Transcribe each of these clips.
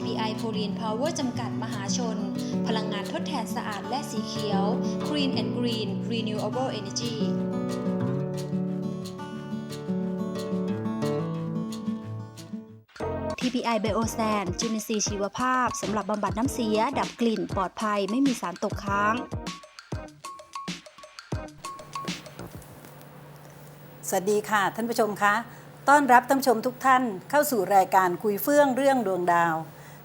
TPI f o r e i g n Power จำกัดมหาชน พลังงานทดแทนสะอาดและสีเขียว Green and Green Renewable Energy TPI Biosan จุลินทรีย์ชีวภาพ สำหรับบำบัดน้ำเสีย ดับกลิ่น ปลอดภัย ไม่มีสารตกค้าง สวัสดีค่ะ ท่านผู้ชมคะ ต้อนรับท่านผู้ชมทุกท่านเข้าสู่รายการคุยเฟื่องเรื่องดวงดาว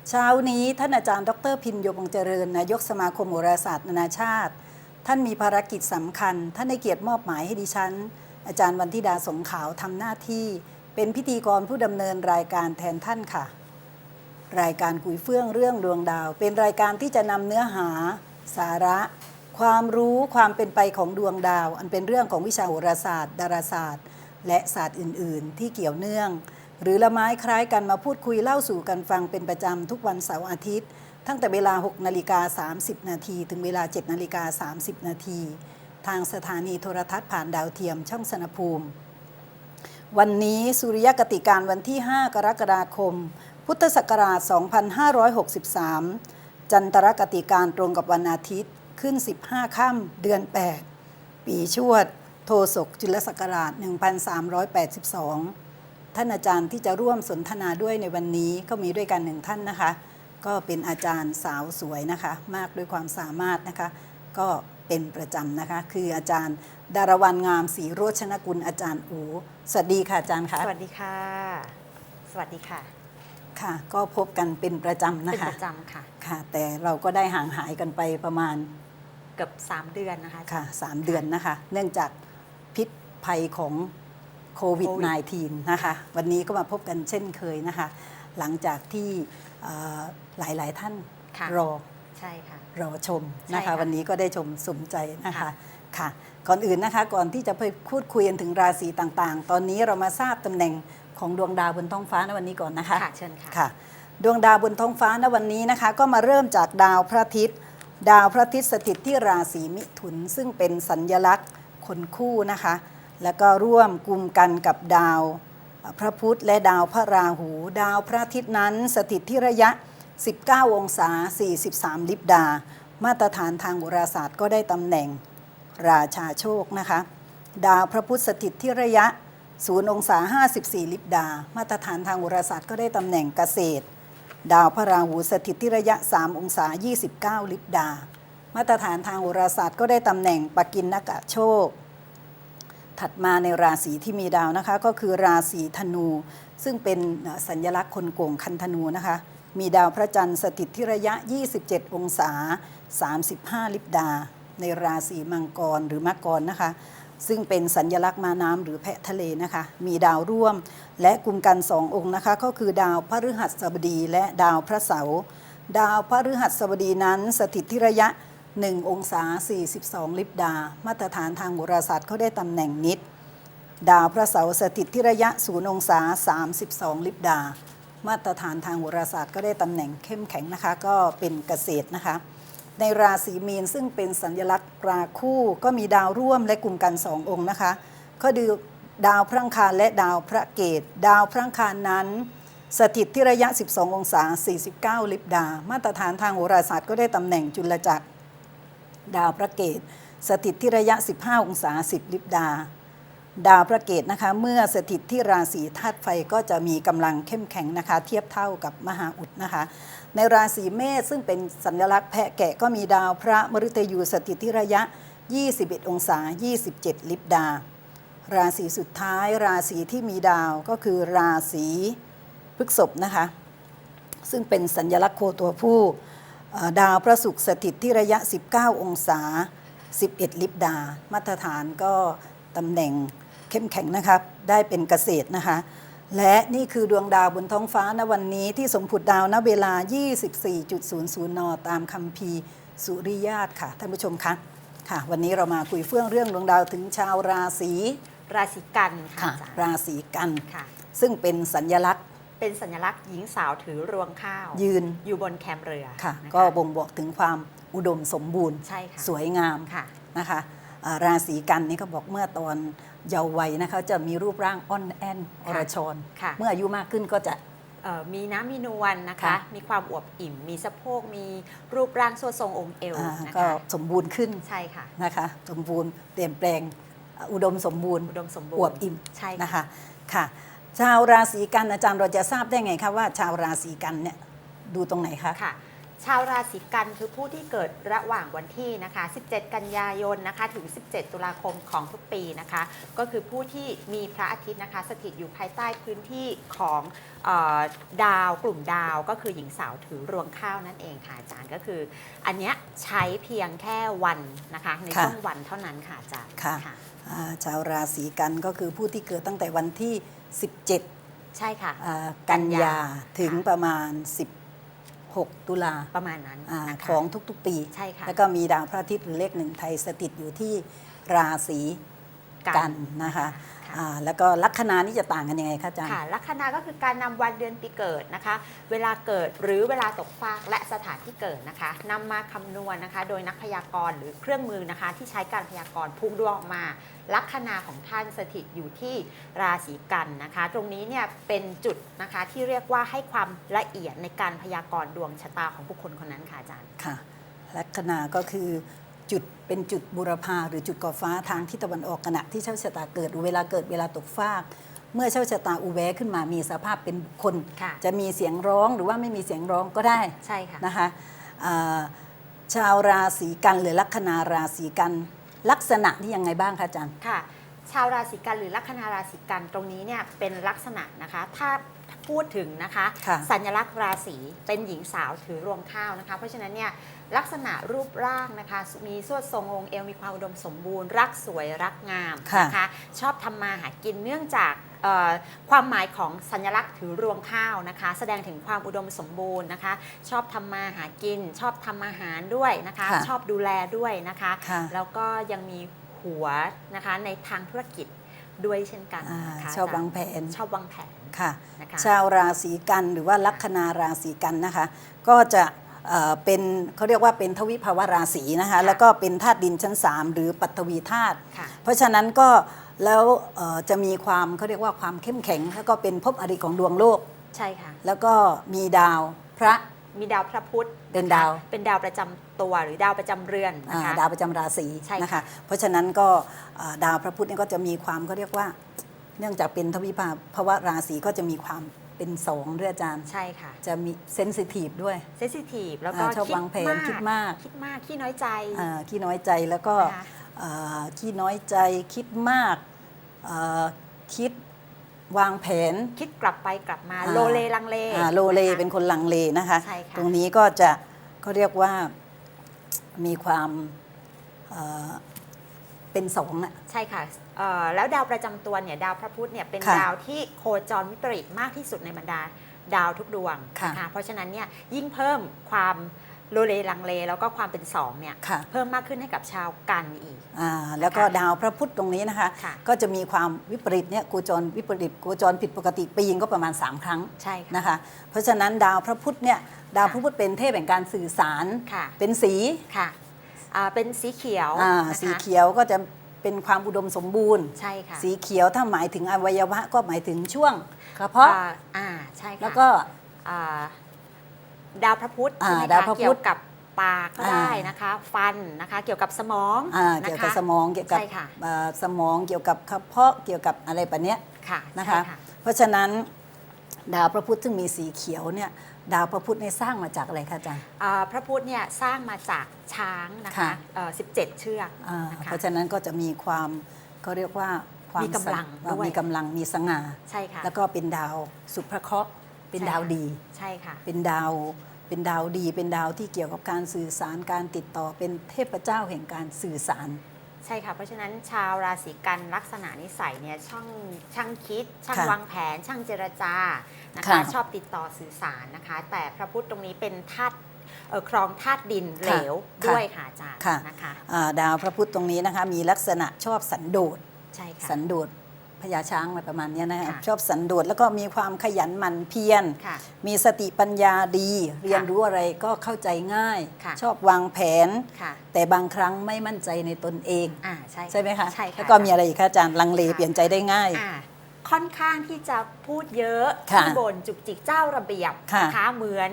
เช้านี้ท่านอาจารย์ ดรพินโยบงเจริญนายกสมาคมโหราศาสตร์นานาชาติ ท่านมีภารกิจสำคัญ ท่านได้เกียรติมอบหมายให้ดิฉัน อาจารย์วันธิดาสงขาวทำหน้าที่ เป็นพิธีกรผู้ดำเนินรายการแทนท่านค่ะ รายการคุยเฟื่องเรื่องดวงดาว เป็นรายการที่จะนำเนื้อหา สาระ ความรู้ความเป็นไปของดวงดาว อันเป็นเรื่องของวิชาโหราศาสตร์ ดาราศาสตร์ และศาสตร์อื่น ๆ ที่เกี่ยวเนื่อง หรือละไม้คล้ายกันมาพูดคุยเล่าสู่กันฟังเป็นประจำทุกวันเสาร์อาทิตย์ ตั้งแต่เวลา 6 นาฬิกา 30 นาที ถึงเวลา 7 นาฬิกา 30 นาที ทางสถานีโทรทัศน์ผ่านดาวเทียมช่องสนภูมิ วันนี้สุริยกติการวันที่ 5 กรกฎาคม พุทธศักราช 2563 จันทรกติการตรงกับวันอาทิตย์ขึ้น 15 ค่ำเดือน 8 ปีชวด โทศกจุลศักราช 1382 ท่านอาจารย์ที่จะร่วมสนทนาด้วยในวันนี้ก็มีด้วยกันหนึ่งท่านนะคะ ก็เป็นอาจารย์สาวสวยนะคะ มากด้วยความสามารถนะคะ ก็เป็นประจำนะคะ คืออาจารย์ดารวันงามศรีโรชนกุลอาจารย์อูสวัสดีค่ะอาจารย์คะสวัสดีค่ะ สวัสดีค่ะค่ะ ก็พบกันเป็นประจำนะเป็นคะประจำค่ะค่ะ แต่เราก็ได้ห่างหายกันไปประมาณเกือบ3 เดือนนะคะค่ะสามเดือนนะคะ เนื่องจากพิษภัยของ โควิดโควิด -19 นะคะ วันนี้ก็มาพบกันเช่นเคยนะคะ หลังจากที่เอ่อหลายๆท่านค่ะรอใช่ค่ะรอชมนะใช่คะค่ะวันนี้ก็ได้ชมสมใจนะคะค่ะค่ะ ก่อนอื่นนะคะก่อนที่จะไปพูดคุยกันถึงราศีต่างๆ ตอนนี้เรามาทราบตำแหน่งของดวงดาวบนท้องฟ้าในวันนี้ก่อนนะคะค่ะเชิญค่ะค่ะ ดวงดาวบนท้องฟ้าณวันนี้นะคะ ก็มาเริ่มจากดาวพระอาทิตย์ ดาวพระอาทิตย์สถิตที่ราศีมิถุน ซึ่งเป็นสัญญลักษณ์คนคู่นะคะ แล้วก็ร่วมกลุ่มกันกับดาว พระพุธและดาวพระราหู ดาวพระอาทิตย์นั้นสถิตที่ระยะ 19 องศา 43 ลิบดา มาตรฐานทางโหราศาสตร์ก็ได้ตำแหน่งราชาโชคนะคะ ดาวพระพุธสถิตที่ระยะ 0 องศา 54 ลิบดา มาตรฐานทางโหราศาสตร์ก็ได้ตำแหน่งเกษตร ดาวพระราหูสถิตที่ระยะ 3 องศา 29 ลิบดา มาตรฐานทางโหราศาสตร์ก็ได้ตำแหน่งปกินนกะโชค ถัดมาในราศีที่มีดาวนะคะ ก็คือราศีธนู ซึ่งเป็นสัญลักษณ์คนโก่งคันธนูนะคะ มีดาวพระจันทร์สถิตที่ระยะ 27 องศา 35 ลิบดา ในราศีมังกรหรือมังกรนะคะ ซึ่งเป็นสัญญลักษณ์มาน้ำหรือแพะทะเลนะคะ มีดาวร่วมและกลุ่มกันสององค์นะคะ ก็คือดาวพฤหัสบดีและดาวพระเสาร์ดาวพฤหัสบดีนั้นสถิตที่ระยะ 1 องศา 42 ลิบดา มาตรฐานทางโหราศาสตร์เขาได้ตำแหน่งนิด ดาวพระเสาร์สถิตที่ระยะ 0 องศา 32 ลิบดา มาตรฐานทางโหราศาสตร์ก็ได้ตำแหน่งเข้มแข็งนะคะ ก็เป็นเกษตรนะคะ ในราศีมีนซึ่งเป็นสัญลักษณ์ราคู่ก็มีดาวร่วมและกลุ่มกันสององค์นะคะ ก็คือดาวพระอังคารและดาวพระเกต ดาวพระอังคารนั้นสถิตที่ระยะ 12 องศา 49 ลิบดา มาตรฐานทางโหราศาสตร์ก็ได้ตำแหน่งจุลจักร ดาวพระเกตสถิตที่ระยะ 15 องศา 10 ลิบดา ดาวพระเกตนะคะ เมื่อสถิตที่ราศีธาตุไฟก็จะมีกำลังเข้มแข็งนะคะ เทียบเท่ากับมหาอุดนะคะ ในราศีเมษซึ่งเป็นสัญลักษณ์แพะแกะก็มีดาวพระมฤตยูสถิตที่ระยะ 21 องศา 27 ลิบดา ราศีสุดท้ายราศีที่มีดาวก็คือราศีพฤษภนะคะ ซึ่งเป็นสัญลักษณ์โคตัวผู้ ดาวพระศุกร์สถิตที่ระยะ 19 องศา 11 ลิบดา มาตรฐานก็ตำแหน่งเข้มแข็งนะครับ ได้เป็นเกษตรนะคะ และนี่คือดวงดาวบนท้องฟ้าณวันนี้ที่สมผุดดาวณเวลา 24.00 น ตามคัมภีร์สุริยาตค่ะ ท่านผู้ชมคะค่ะ วันนี้เรามาคุยเฟื่องเรื่องดวงดาวถึงชาวราศีราศีกันค่ะค่ะอาจารย์ราศีกันค่ะซึ่งเป็นสัญลักษณ์ เป็นสัญลักษณ์หญิงสาวถือรวงข้าว ยืนอยู่บนแคมเรือค่ะ นก็บ่งบอกถึงความอุดมสมบูรณ์ ใช่ค่ะสวยงามค่ะนะคะอ่าราศีกันนี่เขาบอกเมื่อตอนเยาว์วัยนะคะจะมีรูปร่างอ่อนแอนอรชร ค่ะเมื่ออายุมากขึ้นก็จะ เอ่อมีน้ำมีนวลนะคะ ค่ะ มีความอวบอิ่ม มีสะโพกมีรูปร่างสวดทรงองค์เอวอ่านะก็คะสมบูรณ์ขึ้นใช่ค่ะ นะคะสมบูรณ์เปลี่ยนแปลงอุดมสมบูรณ์อุดมสมบูอรณ์วบอิ่มใช่ นะค่ะคะค่ะ ชาวราศีกันอาจารย์เราจะทราบได้ไงคะว่า ชาวราศีกันเนี่ยดูตรงไหนคะ ค่ะ ชาวราศีกันคือผู้ที่เกิดระหว่างวันที่นะคะ 17 กันยายนนะคะ ถึง 17 ตุลาคมของทุกปีนะคะ ก็คือผู้ที่มีพระอาทิตย์นะคะ สถิตอยู่ภายใต้พื้นที่ของเออดาวกลุ่มดาวก็คือหญิงสาวถือรวงข้าวนั่นเองค่ะอาจารย์ก็คือ อันเนี้ยใช้เพียงแค่วันนะคะ ในค่ะช่วงวันเท่านั้นค่ะอาจารย์ค่ะ อ่าชาวราศีกันก็คือผู้ที่เกิดตั้งแต่วันที่ 17ใช่ค่ะอ่ากันยาถึงค่ะประมาณ 16 ตุลาประมาณนั้นอานะคะ ของทุกๆปี ใช่ค่ะ แล้วก็มีดาวพระอาทิตย์หรือเลขหนึ่งไทยสถิตอยู่ที่ราศี กันนะคะค่ะอ่าแล้วก็ลัคนานี่จะต่างกันยังไงคะอาจารย์ค่ะลัคนาก็คือการนำวันเดือนปีเกิดนะคะ เวลาเกิดหรือเวลาตกฟากและสถานที่เกิดนะคะนำมาคำนวณนะคะ โดยนักพยากรณ์หรือเครื่องมือนะคะ ที่ใช้การพยากรณ์พุ่งดวงออกมา ลัคนาของท่านสถิตอยู่ที่ราศีกันนะคะ ตรงนี้เนี่ยเป็นจุดนะคะที่เรียกว่าให้ความละเอียดในการพยากรณ์ดวงชะตาของบุคคลคนนั้นค่ะอาจารย์ค่ะลัคนาก็คือ จุดเป็นจุดบุรพาหรือจุดก่อฟ้าทางทิศตะวันออกขณะที่เช้าชะตาเกิดเวลาเกิดเวลาตกฟาก เมื่อเช้าชะตาอุแวะขึ้นมามีสภาพเป็นบุคคล ค่ะจะมีเสียงร้องหรือว่าไม่มีเสียงร้องก็ได้ใช่ค่ะ นะคะอ่าชาวราศีกันหรือลัคนาราศีกันลักษณะนี่ยังไงบ้างคะอาจารย์ ค่ะ ชาวราศีกันหรือลัคนาราศีกันตรงนี้เนี่ยเป็นลักษณะนะคะ ถ้าพูดถึงนะคะ ค่ะ สัญลักษณ์ราศีเป็นหญิงสาวถือรวงข้าวนะคะ เพราะฉะนั้นเนี่ยลักษณะรูปร่างนะคะ มีสวดทรงองค์เอวมีความอุดมสมบูรณ์ รักสวยรักงามค่ะนะคะ ชอบทำมาหากินเนื่องจากเอ่อความหมายของสัญลักษณ์ถือรวงข้าวนะคะ แสดงถึงความอุดมสมบูรณ์นะคะ ชอบทำมาหากิน ชอบทำอาหารด้วยนะคะ ค่ะชอบดูแลด้วยนะคะ ค่ะ แล้วก็ยังมี หัวนะคะในทางธุรกิจด้วยเช่นกันอ่านะคะชอบวางแผนชอบวางแผนค่ะนะคะชาวราศีกันหรือว่าลัคนาราศีกันนะคะ ก็จะเอ่อเป็นเขาเรียกว่าเป็นทวิภาวราศีนะคะค่ะแล้วก็เป็นธาตุดินชั้น 3 หรือปัตวีธาตุค่ะเพราะฉะนั้นก็แล้วเอ่อจะมีความเขาเรียกว่าความเข้มแข็ง แล้วก็เป็นภพอริของดวงโลกใช่ค่ะแล้วก็มีดาวพระ มีดาวพระพุธเป็นนะคะดาว เป็นดาวประจำตัวหรือดาวประจำเรือนนะอ่าคะ ดาวประจำราศีใช่ค่ะนะคะ เพราะฉะนั้นก็อ่าดาวพระพุธเนี่ยก็จะมีความเขาเรียกว่า เนื่องจากเป็นทวิภาวะราศีก็จะมีความเป็นสองด้วยอาจารย์ ใช่ค่ะจะมีเซนซิทีฟด้วย เซนซิทีฟแล้วก็อ่าชอบวางแผนคิดมาก คิดมากขี้น้อยใจอ่าขี้น้อยใจแล้วก็นะคะอ่าขี้น้อยใจคิดมากอ่าคิด วางแผนคิดกลับไปกลับมาอ่าโลเลลังเลอ่าโลเลนะคะ เป็นคนลังเลนะคะ ใช่ค่ะ ตรงนี้ก็จะเขาเรียกว่ามีความเอ่อเป็นสองอะ ใช่ค่ะเอ่อแล้วดาวประจำตัวเนี่ยดาวพระพุธเนี่ยเป็นค่ะดาวที่โคจรวิปริตมากที่สุดในบรรดาดาวทุกดวงค่ะ นเพราะฉะนั้นเนี่ยยิ่งเพิ่มความ โลเลลังเลแล้วก็ความเป็นสองเนี่ยค่ะ เพิ่มมากขึ้นให้กับชาวกันอีก อ่าแล้วก็นะคะดาวพระพุธตรงนี้นะคะ ค่ะ ก็จะมีความวิปริตเนี่ยโคจรวิปริตโคจรผิดปกติปีนึงก็ประมาณ 3 ครั้งใช่ค่ะ นะคะ เพราะฉะนั้นดาวพระพุธเนี่ยดาวพระพุธเป็นเทพแห่งการสื่อสาร ค่ะ เป็นสีค่ะอ่าเป็นสีเขียวอ่านะคะสีเขียวก็จะเป็นความอุดมสมบูรณ์ ใช่ค่ะสีเขียวถ้าหมายถึงอวัยวะก็หมายถึงช่วงกระเพาะอ่าอ่าใช่ค่ะแล้วก็อ่า ดาวพระพุธอ่าใช่ไหมดาวคะพระพุธ เกี่ยวกับปากก็ได้อ่านนะคะ ฟันนะคะ เกี่ยวกับสมองอ่านะคะเกี่ยวกับสมองเกี่ยวกับใช่ค่ะ เอ่อสมองเกี่ยวกับกระเพาะเกี่ยวกับอะไรแบบเนี้ย ค่ะนะใช่คะ เพราะฉะนั้นดาวพระพุธซึ่งมีสีเขียวเนี่ยดาวพระพุธเนี่ยสร้างมาจากอะไรคะอาจารย์ อ่าพระพุธเนี่ยสร้างมาจากช้างนะคะค่ะ เอ่อ17 เชือกอ่านะคะ เพราะฉะนั้นก็จะมีความเขาเรียกว่าความมีกำลังสด้วย มีกำลังมีสง่า ใช่ค่ะ แล้วก็เป็นดาวสุภเคราะห์ เป็นใช่ดาวค่ะดี ใช่ค่ะ เป็นดาวเป็นดาวดีเป็นดาวที่เกี่ยวกับการสื่อสารการติดต่อเป็นเทพเจ้าแห่งการสื่อสาร ใช่ค่ะ เพราะฉะนั้นชาวราศีกันลักษณะนิสัยเนี่ยช่างช่างคิด ช่างค่ะวางแผน ช่างเจรจานะคะค่ะชอบติดต่อสื่อสารนะคะ แต่พระพุธตรงนี้เป็นธาตุเอ่อครองธาตุดินเหลวค่ะด้วยค่ะอาจารย์ค่ะ นะคะ อ่าดาวพระพุธตรงนี้นะคะมีลักษณะชอบสันโดษ ใช่ค่ะ สันโดษ พญาช้างอะไรประมาณเนี้ยนะคะค่ะชอบสันโดษแล้วก็มีความขยันหมั่นเพียรค่ะมีสติปัญญาดี เรียนรู้อะไรก็เข้าใจง่ายค่ะชอบวางแผนค่ะแต่บางครั้งไม่มั่นใจในตนเองอ่าใช่ใช่ไหมคะใช่ค่ะแล้วก็มีอะไรอีกคะอาจารย์ลังเลค่ะเปลี่ยนใจได้ง่ายอ่าค่อนข้างที่จะพูดเยอะค่ะที่บ่นจุกจิกเจ้าระเบียบค่ะนะคะเหมือน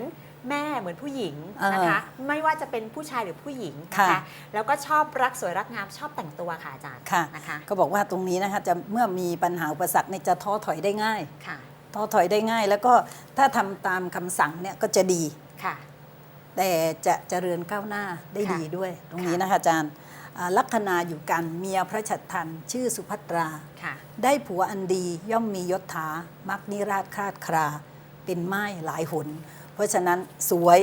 แม่เหมือนผู้หญิงนะคะ ไม่ว่าจะเป็นผู้ชายหรือผู้หญิงนะค่ะคะ แล้วก็ชอบรักสวยรักงามชอบแต่งตัวค่ะอาจารย์ค่ะนะคะก็บอกว่าตรงนี้นะคะจะเมื่อมีปัญหาอุปสรรคเนี่ยจะท้อถอยได้ง่ายค่ะท้อถอยได้ง่าย แล้วก็ถ้าทำตามคำสั่งเนี่ยก็จะดีค่ะ แต่จะเจริญก้าวหน้าได้ค่ะดีด้วย ตรงนี้นะคะอาจารย์อ่าลัคนาอยู่กันเมียพระฉัตรทันชื่อสุภัตราค่ะได้ผัวอันดีย่อมมียศถามักนิราชคลาดครา เป็นไม้หลายหนเพ ราะฉะนั้นสวย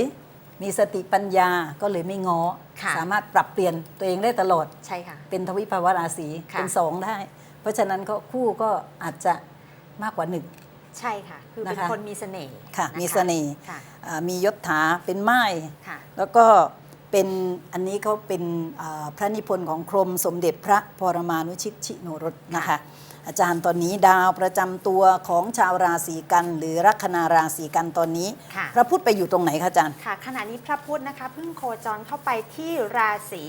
มีสติปัญญาก็เลยไม่ง้อค่ะสามารถปรับเปลี่ยนตัวเองได้ตลอดใช่ค่ะเป็นทวิภาวราศีค่ะเป็นสองได้ เพราะฉะนั้นก็คู่ก็อาจจะมากกว่าหนึ่งใช่ค่ะ คือเป็นนะคะคนมีเสน่ห์ค่ะนมีเสน่ห์ค่ะอ่ามียศถาเป็นไม้ค่ะแล้วก็เป็นอันนี้เขาเป็นอ่าพระนิพนธ์ของกรมสมเด็จพระปรมานุชิตชิโนรสนะคะ อาจารย์ตอนนี้ดาวประจำตัวของชาวราศีกัน หรือลัคนาราศีกันตอนนี้ ค่ะ พระพุธไปอยู่ตรงไหนคะอาจารย์ ค่ะขณะนี้พระพุธนะคะเพิ่งโคจรเข้าไปที่ราศี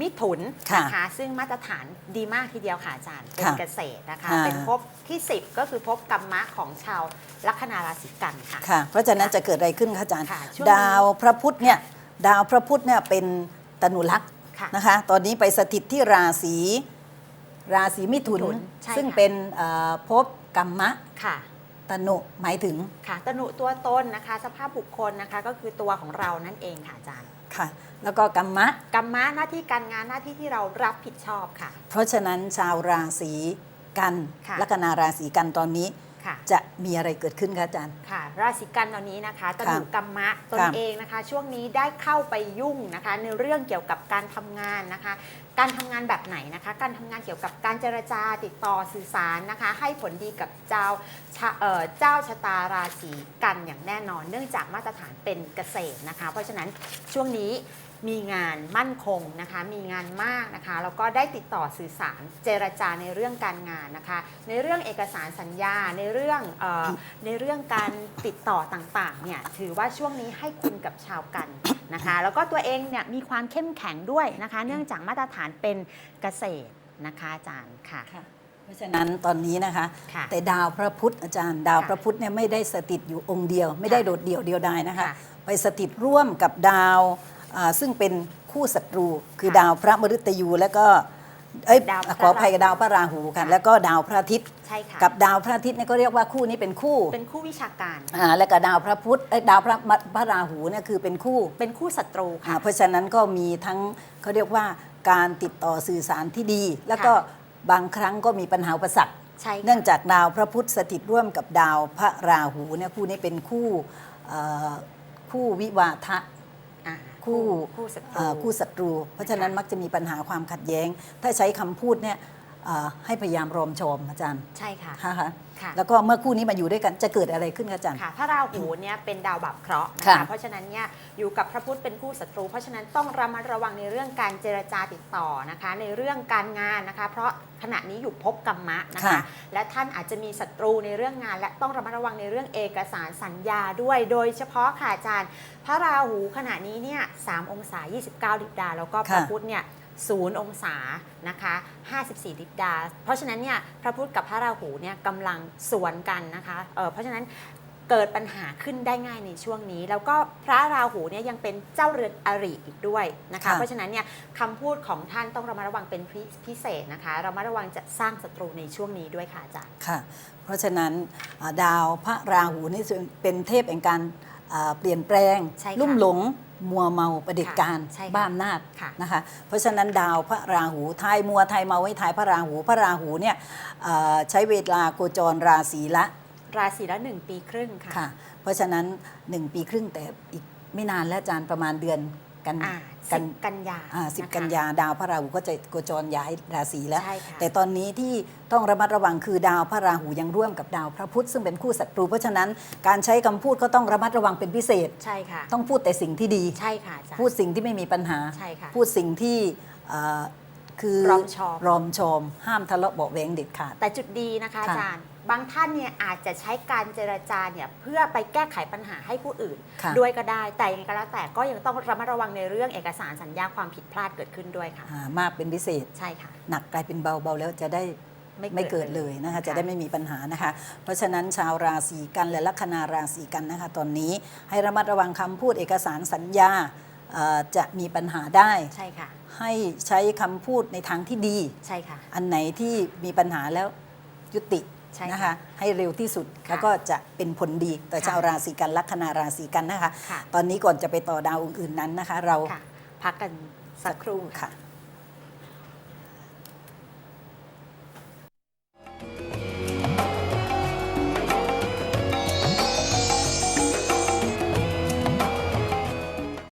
มิถุนค่ะนะคะซึ่งมาตรฐานดีมากทีเดียวค่ะอาจารย์เป็นค่ะเกษตรนะคะ ค่ะ เป็นภพที่ 10 ก็คือภพกรรมะของชาวลัคนาราศีกันค่ะ ค่ะ เพราะฉะนั้นจะเกิดอะไรขึ้นคะอาจารย์ ค่ะช่วงนี้ ดาวพระพุธเนี่ยดาวพระพุธเนี่ยเป็นตนุลักษณ์ค่ะ นะคะ ตอนนี้ไปสถิตที่ราศี ราศีมิถุนมิถุน ใช่ซึ่งค่ะ เป็นเอ่อภพกรรมะค่ะ ตนุหมายถึงค่ะตนุตัวตนนะคะ สภาพบุคคลนะคะก็คือตัวของเรานั่นเองค่ะอาจารย์ค่ะ แล้วก็กรรมะ กรรมะหน้าที่การงานหน้าที่ที่เรารับผิดชอบค่ะ เพราะฉะนั้นชาวราศีกันค่ะ ลัคนาราศีกันตอนนี้ ค่ะ จะมีอะไรเกิดขึ้นคะอาจารย์ ค่ะ ราศีกันตอนนี้นะคะตนุกรรมะตนครับเองนะคะ ช่วงนี้ได้เข้าไปยุ่งนะคะ ในเรื่องเกี่ยวกับการทำงานนะคะ การทำงานแบบไหนนะคะ การทำงานเกี่ยวกับการเจรจาติดต่อสื่อสารนะคะ ให้ผลดีกับเจ้าชะเอ่อเจ้าชะตาราศีกันอย่างแน่นอน เนื่องจากมาตรฐานเป็นเกษตรนะคะ เพราะฉะนั้นช่วงนี้ มีงานมั่นคงนะคะ มีงานมากนะคะ แล้วก็ได้ติดต่อสื่อสารเจรจาในเรื่องการงานนะคะ ในเรื่องเอกสารสัญญา ในเรื่องเออในเรื่องการติดต่อต่างๆ เนี่ย ถือว่าช่วงนี้ให้คุณกับชาวกันนะคะ แล้วก็ตัวเองเนี่ยมีความเข้มแข็งด้วยนะคะ เนื่องจากมาตรฐานเป็นเกษตรนะคะอาจารย์ค่ะเพราะฉะนั้นตอนนี้นะคะค่ะแต่ดาวพระพุธอาจารย์ ดาวค่ะพระพุธเนี่ยไม่ได้สถิตอยู่องค์เดียว ไม่ได้ค่ะโดดเดี่ยวเดียวดายนะคะค่ะไปสถิตร่วมกับดาวอ่า ซึ่งเป็นคู่ศัตรูคือค่ะดาวพระมฤตยู และก็เอ้ยดาวพระขออภัยกับดาวพระราหูค่ะค่ะแล้วก็ดาวพระอาทิตย์ใช่ค่ะกับดาวพระอาทิตย์เนี่ยก็เรียกว่าคู่นี้เป็นคู่เป็นคู่วิชาการอ่าแล้วก็ดาวพระพุธเอ้ยดาวพระมพระราหูเนี่ยคือเป็นคู่เป็นคู่ศัตรูอ่าค่ะเพราะฉะนั้นก็มีทั้งเขาเรียกว่าการติดต่อสื่อสารที่ดี แล้วก็บางครั้งก็มีปัญหาอุปสรรคใช่ค่ะเนื่องจากดาวพระพุธสถิตร่วมกับดาวพระราหูเนี่ยคู่นี้เป็นคู่เอ่อคู่วิวาทะ อ่าคู่คู่ศัตรู เอ่อคู่ศัตรู เพราะฉะนั้นมักจะมีปัญหาความขัดแย้ง ถ้าใช้คำพูดเนี่ยเอ่อ ให้พยายามรอมชอมอาจารย์ใช่ค่ะนะคะค่ะแล้วก็เมื่อคู่นี้มาอยู่ด้วยกันจะเกิดอะไรขึ้นคะอาจารย์ค่ะพระราหูเนี่ยเป็นดาวบาปเคราะห์นะค่ะคะเพราะฉะนั้นเนี่ยอยู่กับพระพุธเป็นคู่ศัตรู เพราะฉะนั้นต้องระมัดระวังในเรื่องการเจรจาติดต่อนะคะ ในเรื่องการงานนะคะ เพราะขณะนี้อยู่ภพกรรมะนะคะค่ะและท่านอาจจะมีศัตรูในเรื่องงาน และต้องระมัดระวังในเรื่องเอกสารสัญญาด้วย โดยเฉพาะค่ะอาจารย์ พระราหูขณะนี้เนี่ย3องศา 29ดิบดา แล้วก็พระค่ะพุธเนี่ย ศูนย์องศานะคะ 54 ดิบดา เพราะฉะนั้นเนี่ยพระพุธกับพระราหูเนี่ยกำลังสวนกันนะคะเอ่อเพราะฉะนั้นเกิดปัญหาขึ้นได้ง่ายในช่วงนี้ แล้วก็พระราหูเนี่ยยังเป็นเจ้าเรือนอริอีกด้วยนะคะค่ะเพราะฉะนั้นเนี่ยคำพูดของท่านต้องระมัดระวังเป็นพิพิเศษนะคะระมัดระวังจะสร้างศัตรูในช่วงนี้ด้วยค่ะอาจารย์ค่ะ เพราะฉะนั้นอ่าดาวพระราหูนี่เป็นเทพแห่งการอ่า เปลี่ยนแปลง ใช่ค่ะลุ่มหลงมัวเมาประเผด็จการใช่ค่ะบ้าอำนาจค่ะนะคะเพราะฉะนั้นดาวพระราหูทายมัวทายเมาไว้ทายพระราหูพระราหูเนี่ยเอ่อใช้เวลาโคจรราศีละราศีละหนึ่งปีครึ่งค่ะ ค่ะ เพราะฉะนั้น 1 ปีครึ่งแต่อีกไม่นานแล้วอาจารย์ประมาณเดือน กันอ่ากัสิบกันยาอ่าสิบะคะกันยาดาวพระราหูก็จะโคจรย้ายราศีแล้วใช่ค่ะแต่ตอนนี้ที่ต้องระมัดระวังคือดาวพระราหูยังร่วมกับดาวพระพุธซึ่งเป็นคู่ศัตรูเพราะฉะนั้นการใช้คำพูดก็ต้องระมัดระวังเป็นพิเศษใช่ค่ะต้องพูดแต่สิ่งที่ดีใช่ค่ะอาจารย์พูดสิ่งที่ไม่มีปัญหาใช่ค่ะพูดสิ่งที่เอ่อ คือรอมชอม รอมชอม ห้ามทะเลาะเบาะแวงเด็ดขาด แต่จุดดีนะคะอาค่ะจารย์ บางท่านเนี่ยอาจจะใช้การเจรจาเนี่ยเพื่อไปแก้ไขปัญหาให้ผู้อื่น ค่ะ ด้วยก็ได้แต่ยังไงก็แล้วแต่ก็ยังต้องระมัดระวังในเรื่องเอกสารสัญญาความผิดพลาดเกิดขึ้นด้วยค่ะ อ่ามากเป็นพิเศษ ใช่ค่ะ หนักกลายเป็นเบาเบาแล้วจะได้ไม่ไม่เกิเกิดดเลเลยยนะคะค่ะจะได้ไม่มีปัญหานะคะ เพราะฉะนั้นชาวราศีกันและลัคนาราศีกันนะคะ ตอนนี้ให้ระมัดระวังคำพูดเอกสารสัญญาเอ่อ จะมีปัญหาได้ใช่ค่ะ ให้ใช้คำพูดในทางที่ดีใช่ค่ะ อันไหนที่มีปัญหาแล้วยุติใช่ค่ะนะคะให้เร็วที่สุดค่ะแล้วก็จะเป็นผลดีต่อค่ะชาวราศีกันลัคนาราศีกันนะคะค่ะตอนนี้ก่อนจะไปต่อดาวอื่นๆนั้นนะคะ เราค่ะพักกันสักครู่ค่ะค่ะ